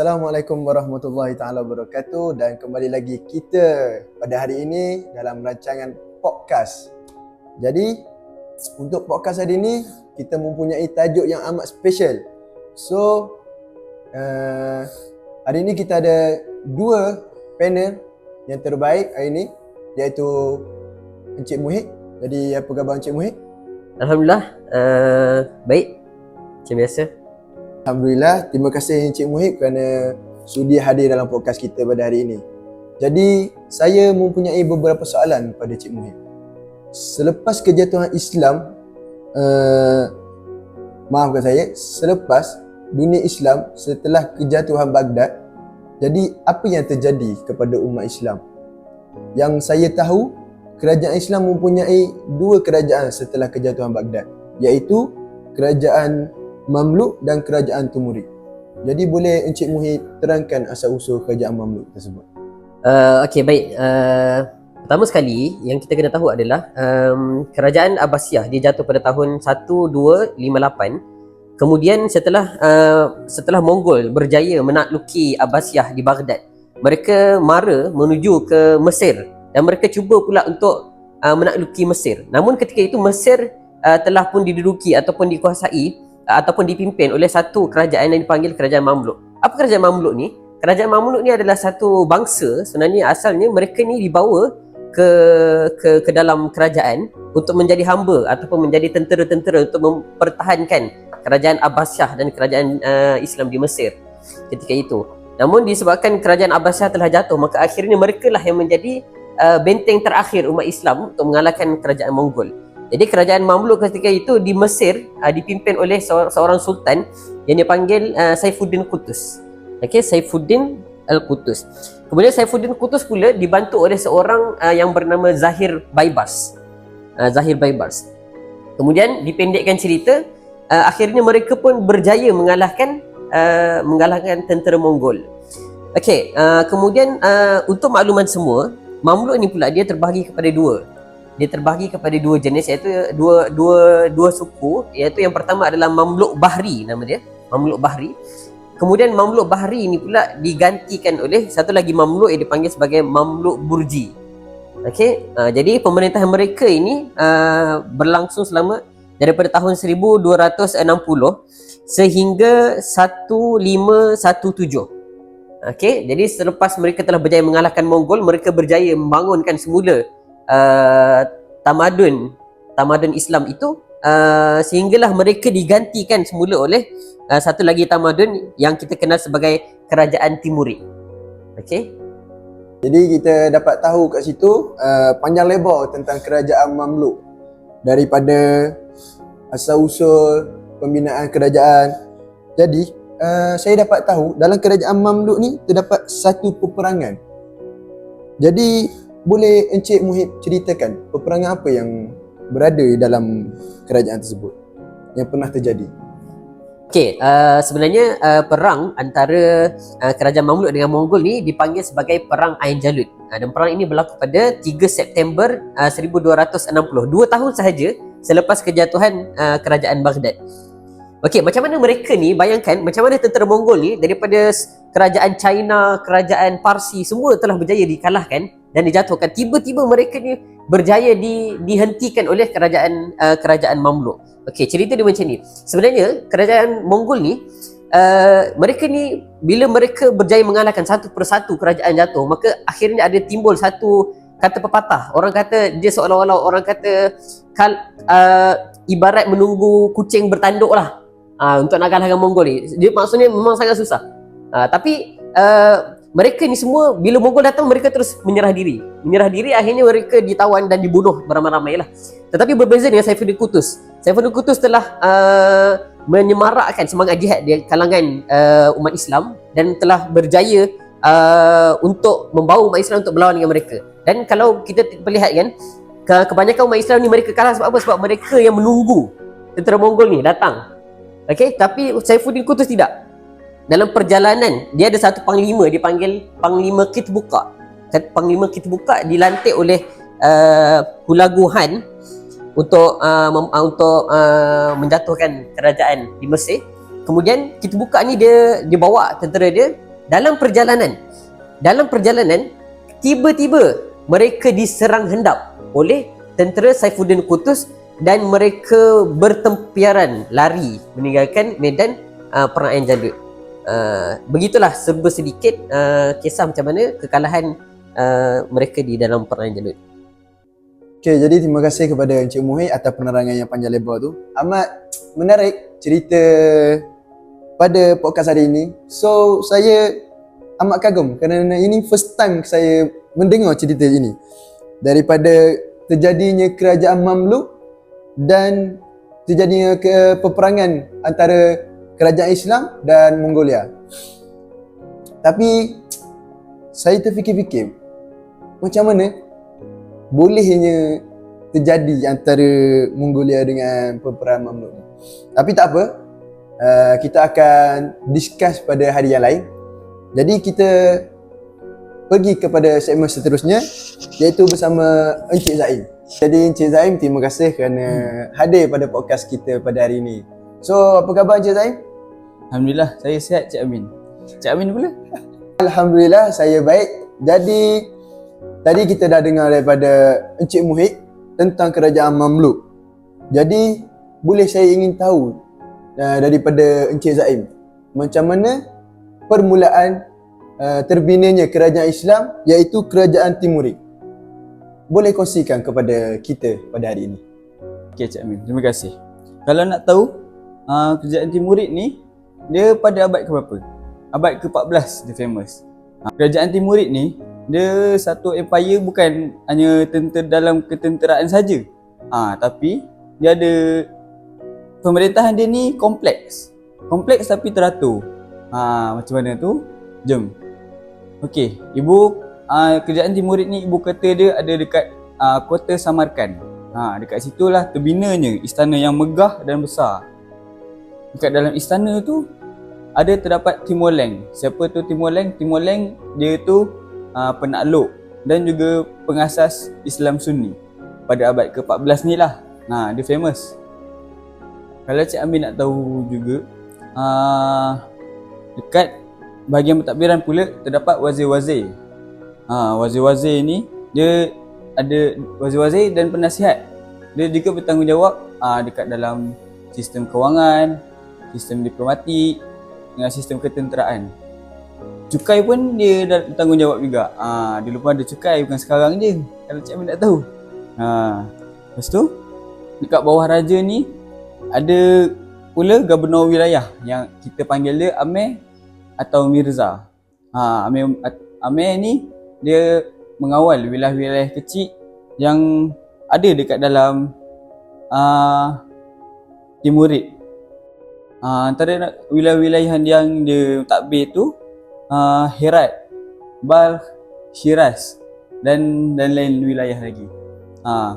Assalamualaikum warahmatullahi taala wabarakatuh dan kembali lagi kita pada hari ini dalam rancangan podcast. Jadi untuk podcast hari ini kita mempunyai tajuk yang amat special. So uh, hari ini kita ada dua panel yang terbaik hari ini iaitu Encik Muhid. Jadi apa khabar Encik Muhid? Alhamdulillah uh, baik macam biasa Alhamdulillah, terima kasih Encik Muhib kerana sudi hadir dalam podcast kita pada hari ini. Jadi, saya mempunyai beberapa soalan pada Encik Muhib. Selepas kejatuhan Islam, uh, maafkan saya, selepas dunia Islam setelah kejatuhan Baghdad, jadi apa yang terjadi kepada umat Islam? Yang saya tahu, kerajaan Islam mempunyai dua kerajaan setelah kejatuhan Baghdad, iaitu kerajaan Mamluk dan Kerajaan Timurid. Jadi boleh Encik Muhid terangkan asal usul Kerajaan Mamluk tersebut? Uh, Okey baik. Uh, pertama sekali yang kita kena tahu adalah um, Kerajaan Abbasiyah dia jatuh pada tahun 1258. Kemudian setelah uh, setelah Mongol berjaya menakluki Abbasiyah di Baghdad, mereka mara menuju ke Mesir dan mereka cuba pula untuk uh, menakluki Mesir. Namun ketika itu Mesir uh, telah pun diduduki ataupun dikuasai ataupun dipimpin oleh satu kerajaan yang dipanggil kerajaan Mamluk. Apa kerajaan Mamluk ni? Kerajaan Mamluk ni adalah satu bangsa sebenarnya asalnya mereka ni dibawa ke ke ke dalam kerajaan untuk menjadi hamba ataupun menjadi tentera-tentera untuk mempertahankan kerajaan Abbasiyah dan kerajaan uh, Islam di Mesir ketika itu. Namun disebabkan kerajaan Abbasiyah telah jatuh maka akhirnya mereka lah yang menjadi uh, benteng terakhir umat Islam untuk mengalahkan kerajaan Mongol. Jadi kerajaan Mamluk ketika itu di Mesir uh, dipimpin oleh seorang sultan yang dipanggil uh, Saifuddin Qutus. Okey, Saifuddin Al-Qutus. Kemudian Saifuddin Qutus pula dibantu oleh seorang uh, yang bernama Zahir Baibars. Uh, Zahir Baibars. Kemudian dipendekkan cerita, uh, akhirnya mereka pun berjaya mengalahkan uh, mengalahkan tentera Mongol. Okey, uh, kemudian uh, untuk makluman semua, Mamluk ni pula dia terbahagi kepada dua dia terbahagi kepada dua jenis iaitu dua dua dua suku. Iaitu yang pertama adalah Mamluk Bahri nama dia. Mamluk Bahri. Kemudian Mamluk Bahri ini pula digantikan oleh satu lagi Mamluk yang dipanggil sebagai Mamluk Burji. Okey uh, jadi pemerintahan mereka ini uh, berlangsung selama daripada tahun 1260 sehingga 1517 Okey, jadi selepas mereka telah berjaya mengalahkan Mongol, mereka berjaya membangunkan semula uh, tamadun tamadun Islam itu uh, sehinggalah mereka digantikan semula oleh uh, satu lagi tamadun yang kita kenal sebagai kerajaan Timuri. Okey. Jadi kita dapat tahu kat situ uh, panjang lebar tentang kerajaan Mamluk daripada asal usul pembinaan kerajaan. Jadi uh, saya dapat tahu dalam kerajaan Mamluk ni terdapat satu peperangan. Jadi boleh Encik Muhib ceritakan peperangan apa yang berada dalam kerajaan tersebut yang pernah terjadi? Okey, uh, sebenarnya uh, perang antara uh, kerajaan Mamluk dengan Mongol ni dipanggil sebagai Perang Ain Jalut. Uh, dan perang ini berlaku pada 3 September uh, 1260. Dua tahun sahaja selepas kejatuhan uh, kerajaan Baghdad. Okey, macam mana mereka ni bayangkan macam mana tentera Mongol ni daripada kerajaan China, kerajaan Parsi semua telah berjaya dikalahkan dan dijatuhkan tiba-tiba mereka ni berjaya di, dihentikan oleh kerajaan uh, kerajaan Mamluk. Okey, cerita dia macam ni. Sebenarnya kerajaan Mongol ni uh, mereka ni bila mereka berjaya mengalahkan satu persatu kerajaan jatuh, maka akhirnya ada timbul satu kata pepatah. Orang kata dia seolah-olah orang kata kal, uh, ibarat menunggu kucing bertanduk lah uh, untuk nak kalahkan Mongol ni. Dia maksudnya memang sangat susah. Uh, tapi uh, mereka ni semua bila Mongol datang mereka terus menyerah diri. Menyerah diri akhirnya mereka ditawan dan dibunuh beramai-ramai lah. Tetapi berbeza dengan Saifuddin Qutus. Saifuddin Qutus telah uh, menyemarakkan semangat jihad di kalangan uh, umat Islam dan telah berjaya uh, untuk membawa umat Islam untuk berlawan dengan mereka. Dan kalau kita melihat kan kebanyakan umat Islam ni mereka kalah sebab apa? Sebab mereka yang menunggu tentera Mongol ni datang. Okey, tapi Saifuddin Qutus tidak dalam perjalanan dia ada satu panglima dipanggil panglima Kitbuka. Panglima Kitbuka dilantik oleh uh, Hulagu Han untuk uh, mem, uh, untuk uh, menjatuhkan kerajaan di Mesir. Kemudian Kitbuka ni dia dia bawa tentera dia dalam perjalanan dalam perjalanan tiba-tiba mereka diserang hendap oleh tentera Saifuddin Qutus dan mereka bertempiaran lari meninggalkan medan uh, perang Ain Jalut. Uh, begitulah serba sedikit uh, kisah macam mana kekalahan uh, mereka di dalam perang Jalut. Okay, jadi terima kasih kepada Encik Muhid atas penerangan yang panjang lebar tu. Amat menarik cerita pada podcast hari ini. So, saya amat kagum kerana ini first time saya mendengar cerita ini. Daripada terjadinya kerajaan Mamluk dan terjadinya ke peperangan antara kerajaan Islam dan Mongolia. Tapi saya terfikir-fikir macam mana bolehnya terjadi antara Mongolia dengan peperangan Mamluk ni. Tapi tak apa, uh, kita akan discuss pada hari yang lain. Jadi kita pergi kepada segmen seterusnya iaitu bersama Encik Zaim. Jadi Encik Zaim terima kasih kerana hadir pada podcast kita pada hari ini. So apa khabar Encik Zaim? Alhamdulillah, saya sihat Cik Amin. Cik Amin pula? Alhamdulillah saya baik. Jadi tadi kita dah dengar daripada Encik Muhid tentang kerajaan Mamluk. Jadi boleh saya ingin tahu uh, daripada Encik Zaim macam mana permulaan uh, terbinanya kerajaan Islam iaitu kerajaan Timurid. Boleh kongsikan kepada kita pada hari ini. Okey Cik Amin, terima kasih. Kalau nak tahu, uh, kerajaan Timurid ni, dia pada abad ke berapa? Abad ke-14 dia famous. Uh, kerajaan Timurid ni, dia satu empire bukan hanya tentera dalam ketenteraan saja. Ah, tapi dia ada pemerintahan dia ni kompleks. Kompleks tapi teratur. Ha, macam mana tu? Jom. Okey, ibu uh, kerajaan Timurid ni ibu kota dia ada dekat uh, kota Samarkand. Ha, dekat situlah terbinanya istana yang megah dan besar. Dekat dalam istana tu ada terdapat Timur Leng. Siapa tu Timur Leng? Timur Leng dia tu uh, penakluk dan juga pengasas Islam Sunni pada abad ke-14 ni lah. Ha, dia famous. Kalau Cik Amin nak tahu juga, uh, dekat bahagian pentadbiran pula terdapat wazir-wazir. Ha, wazir-wazir ni dia ada wazir-wazir dan penasihat. Dia juga bertanggungjawab uh, dekat dalam sistem kewangan, sistem diplomatik dengan sistem ketenteraan. Cukai pun dia dah bertanggungjawab juga. Ah, dia lupa ada cukai bukan sekarang je. Kalau Cik Amin nak tahu. Ha. Lepas tu dekat bawah raja ni ada pula gubernur wilayah yang kita panggil dia Amir atau Mirza. Ha, Amir, Amir ni dia mengawal wilayah-wilayah kecil yang ada dekat dalam uh, Timurid. Uh, antara wilayah-wilayah yang dia takbir tu uh, Herat, Balkh, Shiraz dan dan lain wilayah lagi. Uh,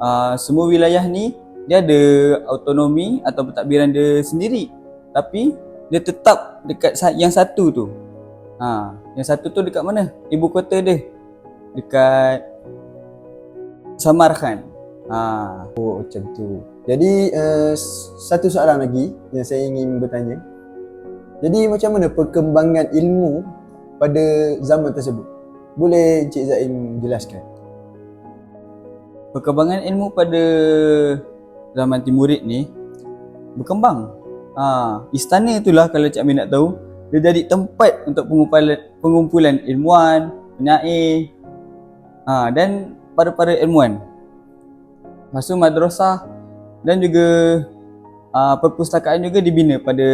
uh, semua wilayah ni dia ada autonomi atau pentadbiran dia sendiri. Tapi dia tetap dekat yang satu tu. Ha, yang satu tu dekat mana? Ibu kota dia. Dekat Samarkand. Ha. Oh macam tu. Jadi uh, satu soalan lagi yang saya ingin bertanya. Jadi macam mana perkembangan ilmu pada zaman tersebut? Boleh Encik Zaim jelaskan? Perkembangan ilmu pada zaman Timurid ni berkembang. Ha, istana itulah kalau Cik Amin nak tahu, dia jadi tempat untuk pengumpulan, pengumpulan ilmuwan, penyair ha, dan para-para ilmuwan. Lepas tu madrasah dan juga uh, perpustakaan juga dibina pada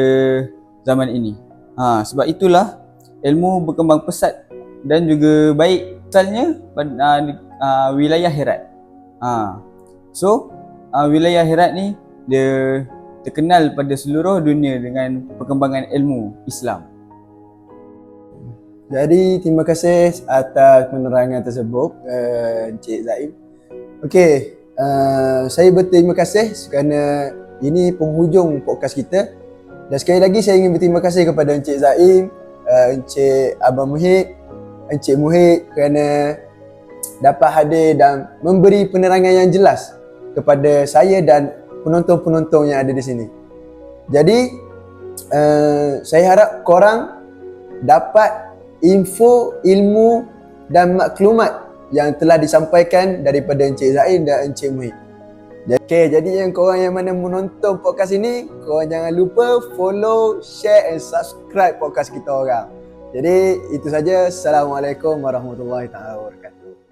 zaman ini. Ha, sebab itulah ilmu berkembang pesat dan juga baik. Misalnya pada uh, uh, wilayah Herat. Ha. So, uh, wilayah Herat ni dia terkenal pada seluruh dunia dengan perkembangan ilmu Islam. Jadi terima kasih atas penerangan tersebut uh, Encik Zaim. Okey, uh, saya berterima kasih kerana ini penghujung podcast kita. Dan sekali lagi saya ingin berterima kasih kepada Encik Zaim, uh, Encik Abang Muhid, Encik Muhid kerana dapat hadir dan memberi penerangan yang jelas kepada saya dan penonton-penonton yang ada di sini. Jadi uh, saya harap korang dapat info, ilmu dan maklumat yang telah disampaikan daripada Encik Zain dan Encik Muhib. Okay, jadi yang korang yang mana menonton podcast ini, korang jangan lupa follow, share and subscribe podcast kita orang. Jadi itu saja. Assalamualaikum warahmatullahi taala wabarakatuh.